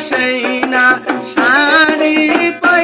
সেই না সারি পৈর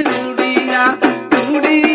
Luria, Luria.